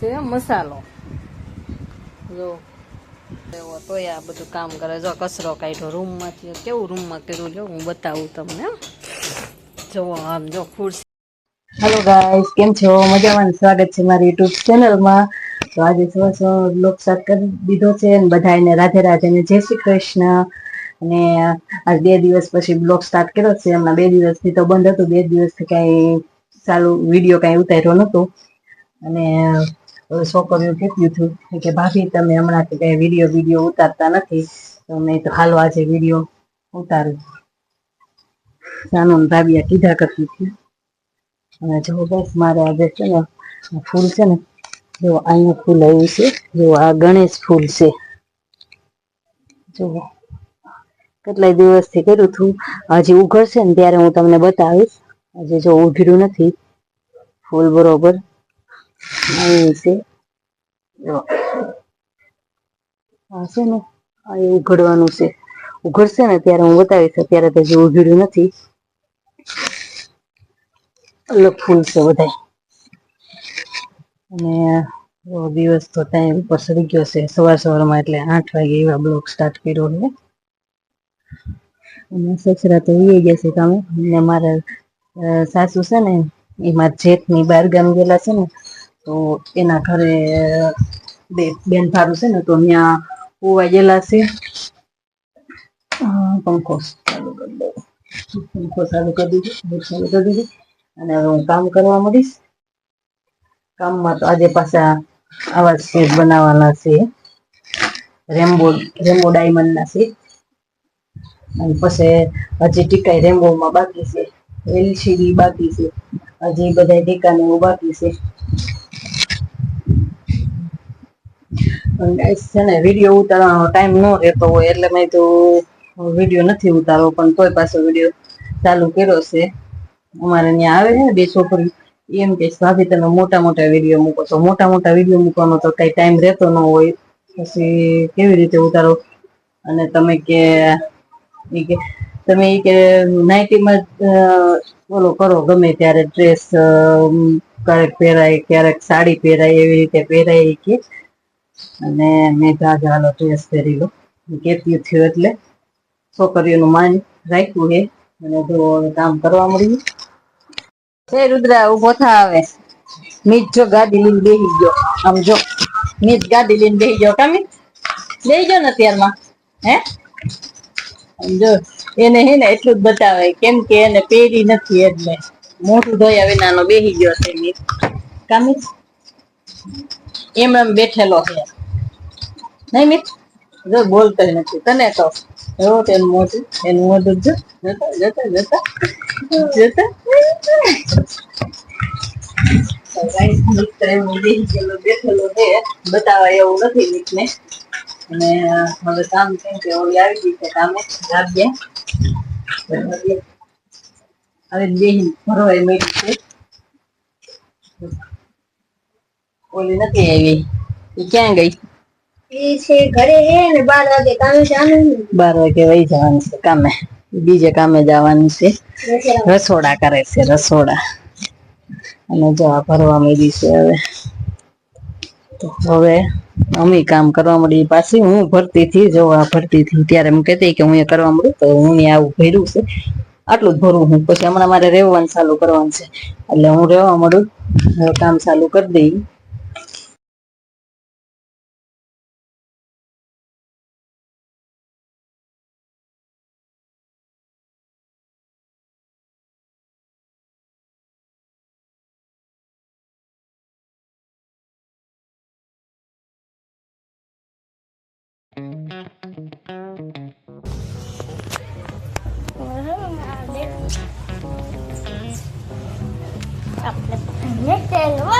છે મસાલો. જો, એવો તોય આ બધું કામ કરે. જો કચરો કાઢ્યો, રૂમમાંથી કેવું રૂમમાં કર્યું જો હું બતાવું તમને જો, આમ જો, ખુરશી. હેલો ગાઈસ કેમ છો? મજામાં? સ્વાગત છે મારી યુટ્યુબ ચેનલમાં તો આજે સવાર સવાર બ્લોગ કરી દીધો છે અને બધાને રાધે રાધે ને જય શ્રી કૃષ્ણ. અને આજ બે દિવસ પછી બ્લોગ સ્ટાર્ટ કર્યો છે. હમણાં બે દિવસથી તો બંધ હતું. બે દિવસથી કાંઈ સારું વીડિયો કાંઈ ઉતાર્યો નહોતો. અને છોકરીઓ કહેતી હતું કે ભાભી, તમે હમણાંથી કાંઈ વીડિયો વીડિયો ઉતારતા નથી. તો મેં તો હાલો આજે વીડિયો ઉતારું. સાનું ભાભીએ કીધા કરતી હતી. અને જો બસ મારે આજે છે ને ફૂલ છે ને, જો અહીંયા ફૂલ આવ્યું છે. જો આ ગણેશ ફૂલ છે. જો કેટલાય દિવસથી કર્યું હતું. હજી ઉઘડશે ને ત્યારે હું તમને બતાવીશ. હજી જો ઉઘડ્યું નથી, ફૂલ બરોબર. અહીં છે. છે ને એ ઉઘડવાનું છે. ઉઘડશે ને ત્યારે હું બતાવીશ, અત્યારે તો હજી ઉઘડ્યું નથી. અલગ ફૂલ છે બધા અને દિવસ તો ટાઈમ ઉપર સરી ગયો છે. સવાર સવારમાં એટલે આઠ વાગે એવા બ્લોક સ્ટાર્ટ કર્યો છે. અને સસરા તો એ છે કામે. અને મારા સાસુ છે ને, એ મારા જેઠની બાર ગામ ગયેલા છે ને, તો એના ઘરે, બે બેન ભારું છે ને, તો ત્યાં હોવા ગયેલા છે. પંખો ચાલુ કરી દઉં. પંખો ચાલુ કરી દીધો ચાલુ કરી દીધું. અને હવે હું કામ કરવા મળીશ કામમાં તો આજે પાછા આવા શેડ બનાવવાના છે. રેમ્બો રેમ્બો ડાયમંડના છે અને પછી હજી ટીકાઈ રેમ્બોમાં બાકી છે, એલસીડી બાકી છે, હજી બધા ટીકા ને એવું બાકી છે. છે ને, વીડિયો ઉતારવાનો ટાઈમ ન રહેતો હોય એટલે મેં તો વીડિયો નથી ઉતારવો, પણ તોય પાછો વીડિયો ચાલુ કર્યો છે. અમારે ત્યાં આવે છે બે છોકરી, એમ કે ભાભી તમે મોટા મોટા વીડિયો મૂકો છો, મોટા મોટા વીડિયો મૂકવાનો તો કઈ ટાઈમ રહેતો ન હોય. પછી કેવી રીતે ઉતારો? અને તમે કે ઈ કે તમે ઈ કે નાઇટીમાં અ, કરો ગમે ત્યારે ડ્રેસ ક્યારેક પહેરાય ક્યારેક સાડી પહેરાય એવી રીતે પહેરાય કે. અને મેં તાજા હાલો ડ્રેસ પહેરી લો કેતી થયું એટલે છોકરીઓનું માન રાખ્યું છે અને જો કામ કરવા મળ્યું. છે રુદ્રા ઊભો થા આવે મીત જો ગાડી લઈને બેહી ગયો. આમ જો મીત ગાડી લઈને બેહી ગયો કામી લઈ ગયો ને અત્યારમાં? હે? જો, એને હે ને એટલું જ બતાવે, કેમ કે એને પહેરી નથી એટલે. મોઢું ધોયા વિનાનો બેહી ગયો છે મીર કામી એમ એમ બેઠેલો છે. નહીં મીર જો, બોલતો નથી. તને તો એવો તેનું મોઢું એનું મોઢું જો. જતા જતા જતા. જતા. બેઠેલો છે. બતાવાય એવું નથી મિતને. અને હવે કામ કેમ કે ઓલી આવી ગઈ છે કામે રાબ્યા હવે બેહીને ભરવાય મળી છે. ઓલી નથી આવી. એ ક્યાં ગઈ? ઘરે હે ને બાર વાગે કામે જવાનું. બાર વાગે વહી જવાનું છે કામે. બીજે કામે જવાનું છે. રસોડા. કરે છે રસોડા. અને જવા ભરવા માંડી છે હવે. હવે અમે કામ કરવા મળી પાછી હું ભરતી થી જો આ ભરતી થી ત્યારે એમ કહેતી કે હું એ કરવા મળું તો હું આવું ભર્યું છે. આટલું જ ભરવું હું. પછી હમણાં મારે રહેવાનું ચાલુ કરવાનું છે. એટલે હું રહેવા મળું કામ ચાલુ કરી દઈ. എന്നിട്ട് വാ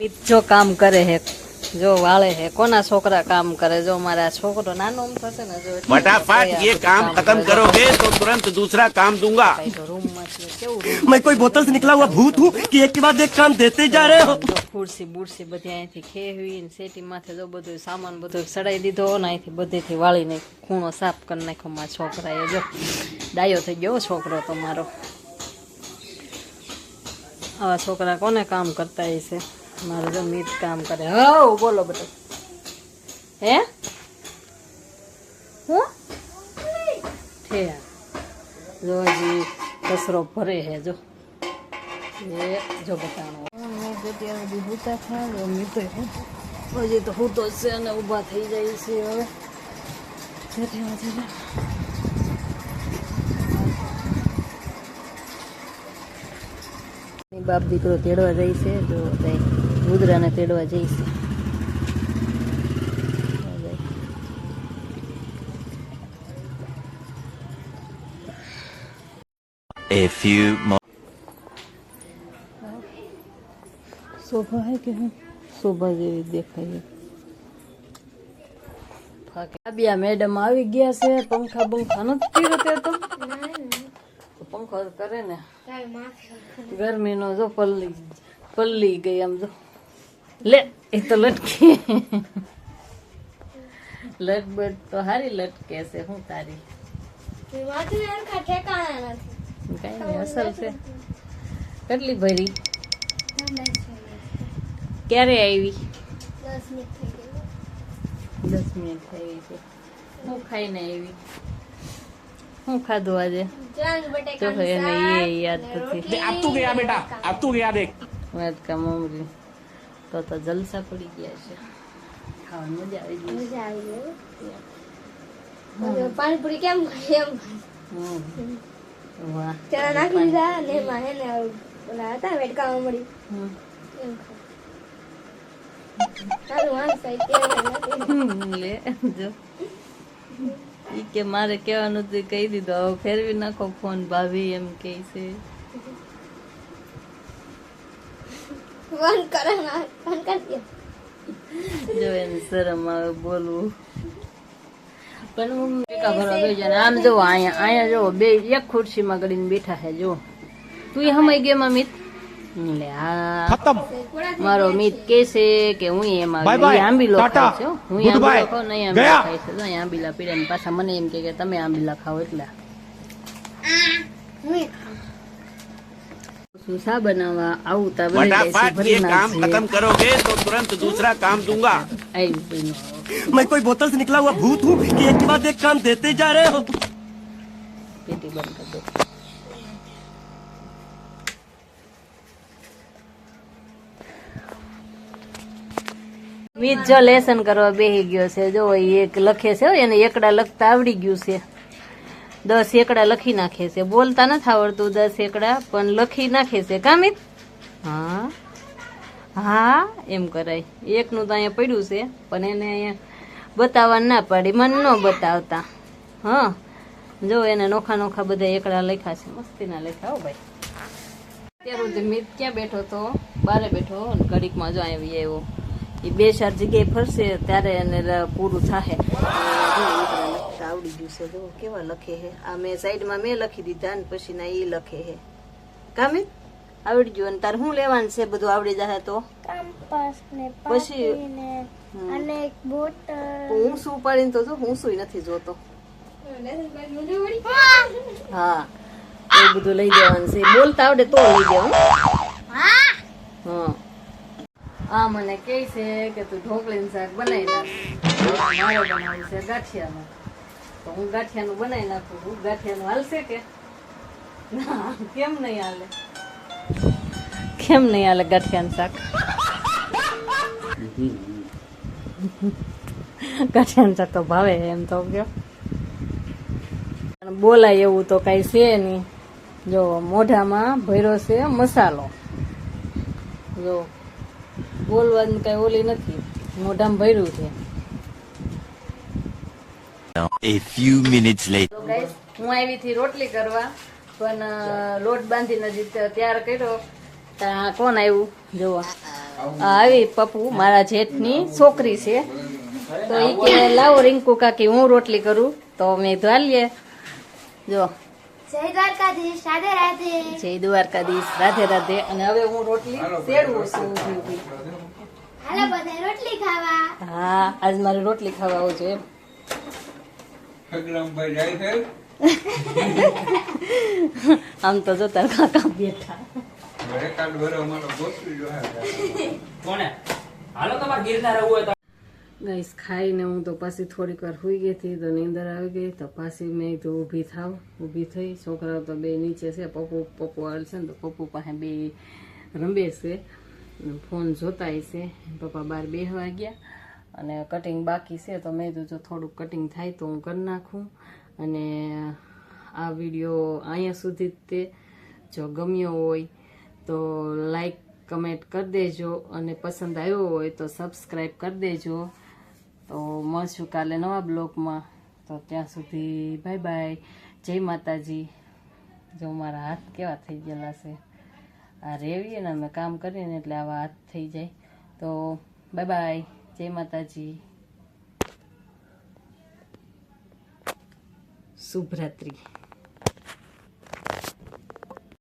જો કામ કરે હે જો વાળે હે કોના છોકરા કામ કરે જો મારા છોકરો નાનો આમ થશે ને જો એટલું फटाफट ये काम खत्म करोगे तो तुरंत दूसरा काम दूंगा રૂમ માંથી કેવું room मैं कोई बोतल से निकला हुआ भूत हूँ कि एक के बाद एक काम देते जा रहे हो જો ખુરશી બુરશી બધી અહીંથી ખેવી ને સેટી માથે જો બધું સામાન બધું સડાઈ દીધો ને અહીંથી બધેથી વાળી નાખ્યો ખૂણો સાફ કરી નાખ્યો મારા છોકરાએ જો ડાયો થઈ ગયો હો છોકરો તો મારો આવા છોકરા કોને કામ કરતા હશે મારો તો મીત કામ કરે. હવ બોલો બધું. હે? હું? છે જો હજી કચરો ભરે હે જો. એ જો બતાવો અત્યારે બધી થયા તો હજી તો હુતો જ છે અને ઊભા થઈ જાય છે હવે. જેઠે બાપ દીકરો તેડવા જાય છે જો રુદ્રાને તેડવા જઈશ. A few more. શોભા હે કે હું? શોભા જેવી દેખાય. કાબિયા મેડમ આવી ગયા છે. પંખા બંખા નથી પીરતે તો તો. પંખો કરે ને. ગરમીનો જો પલ્લી પલ્લી ગઈ આમ જો. લે એ તો લટકી. લટબટ તો હારી લટકે છે હું તારી? કઈ નઈ છે. કેટલી ભરી? ક્યારે આવી? દસ મિનિટ થઈ ગઈ. છે. હું ખાઈને આવી? હું ખાધું આજે? તો એને એ યાદ નથી. આપ ગયા બેટા. આપ ગયા દેખ વાત કા મમરી તો તો જલસા પડી ગયા છે. ખાવાની મજા આવી ગઈ મજા આવી ગઈ? પાણીપુરી કેમ એમ. વાહ. ચણા નાખી દીધા ને માં હે ને ઓલા હતા વેટકામાં મળી. એમ કે મારે કહેવાનું હતું કહી દીધું હવે ફેરવી નાખો ફોન ભાભી એમ કહે છે. બંધ કરો બંધ કરી જો એને શરમ આવે બોલવું. પણ હું એકા ભરવા બે જણા આમ જો અહીંયા અહીંયા જો બે એક ખુરશીમાં કરીને બેઠા છે જો. તું હમય ગયો અમિત લે હા મારો મિત કે છે કે હું એમાં આંબીલો ખાઉં છું? હું આંબીલો ખાઉં નહીં આંબીલા ખાઈ છે અહીં આંબીલા પીડે પાછા મને એમ કે તમે આંબીલા ખાઓ એટલે. હું શું શા બનાવવા આવું તા બની જાય છે फटाफट ભરી ये काम નાખજે. खत्म करोगे तो तुरंत दूसरा काम दूंगा આવી ગયું. मैं कोई बोतल से निकला हुआ भूत हूँ कि एक के बाद एक काम देते जा रहे हो પેટી બંધ કરી દો મીત જો લેસન કરવા બેહી ગયો છે જો ઈ એક લખે છે હો, એને એકડા લખતા આવડી ગયું છે દસ એકડા લખી નાખે છે. બોલતા નથી આવડતું દસ એકડા, પણ લખી નાખે છે. કામિત હા. હા, એમ કરાય. એકનું તો અહીંયા પડ્યું છે, પણ એને અહીંયા બતાવવા ના પાડી. મને ન બતાવતા. હા. જો એને નોખા નોખા બધા એકડા લખ્યા છે. મસ્તીના લખ્યા હો ભાઈ. અત્યાર મિત ક્યાં બેઠો તો? બારે બેઠો અને ઘડીકમાં જો આવી આવ્યો. એ બે ચાર જગ્યાએ ફરશે, ત્યારે એને પૂરું લખતા આવડી ગયું છે. જો કેવા લખે હે? આ મેં સાઈડમાં મેં લખી દીધા ને પછી ના એ લખે હે. કામે આવડી ગયું. અને તારે શું લેવાનું છે? બધું આવડી જાય તો? પછી અને એક બોટલ. હું શું પાડીને તો જો હું શું નથી જોતો. હા. એ બધું લઈ જવાનું છે. બોલતા આવડે તો લઈ હા. આ મને કહે છે કે તું ઢોકળીનું શાક બનાવી નાખ. મારે બનાવ્યું છે ગાંઠિયાનું. તો હું ગાંઠિયાનું બનાવી નાખું. છું ગાંઠિયાનું હાલશે કે? ના, કેમ નહીં હાલે? કેમ નહીં હાલે ગાંઠિયાનું શાક? ગાંઠિયાનું શાક તો ભાવે એમ તો કયો બોલાય એવું તો કઈ છે નહીં. જો, મોઢામાં ભર્યો છે મસાલો. જો, બોલવાનું કઈ ઓલી નથી. મોઢામાં ભર્યું છે. A few minutes later. હું આવી થી રોટલી કરવા પણ લોટ બાંધીને જ તૈયાર કર્યો. ત્યાં કોણ આવ્યું જોવો. આવી પપ્પુ મારા જેઠની છોકરી છે. તો એ કે લાવો રિંકુ કાકી હું રોટલી કરું. તો મેં ધાલીએ. જો. જય દ્વારકાધીશ રાધે રાધે. જય દ્વારકાધીશ રાધે રાધે. અને હવે હું રોટલી શેડવું છું. હાલો બધા રોટલી ખાવા. હા આજ મારે રોટલી ખાવા આવું જોઈએ સગરામભાઈ જાય છે. આમ તો જો તાર કાકા બેઠા. ઘરે કાલ ઘરે અમારો ગોઠવી જો કોને? હાલો તમાર ગિરનાર આવું હોય ગાઈસ ખાઈને હું તો પાછી થોડીક વાર સુઈ ગઈ હતી તો નીંદર આવી ગઈ. તો પાછી મેં તો ઊભી થાવ ઊભી થઈ. છોકરાઓ તો બે નીચે છે પપ્પુ પપ્પુ આવે છે ને તો પપ્પુ પાસે બે રમે છે. ફોન જોતા છે. પપ્પા બહાર બે ગયા. અને કટિંગ બાકી છે, તો મેં કીધું જો થોડુંક કટિંગ થાય તો હું કરી નાખું. અને આ વીડિયો અહીંયા સુધી તે જો ગમ્યો હોય તો લાઈક કમેન્ટ કરી દેજો અને પસંદ આવ્યો હોય તો સબસ્ક્રાઈબ કરી દેજો. તો મળશું કાલે નવા બ્લોગમાં. તો ત્યાં સુધી બાય બાય જય માતાજી. જો મારા હાથ કેવા થઈ ગયેલા છે. આ રેવીએ ને અમે કામ કરીએ ને એટલે આવા હાથ થઈ જાય. તો બાય બાય જય માતાજી. શુભરાત્રી.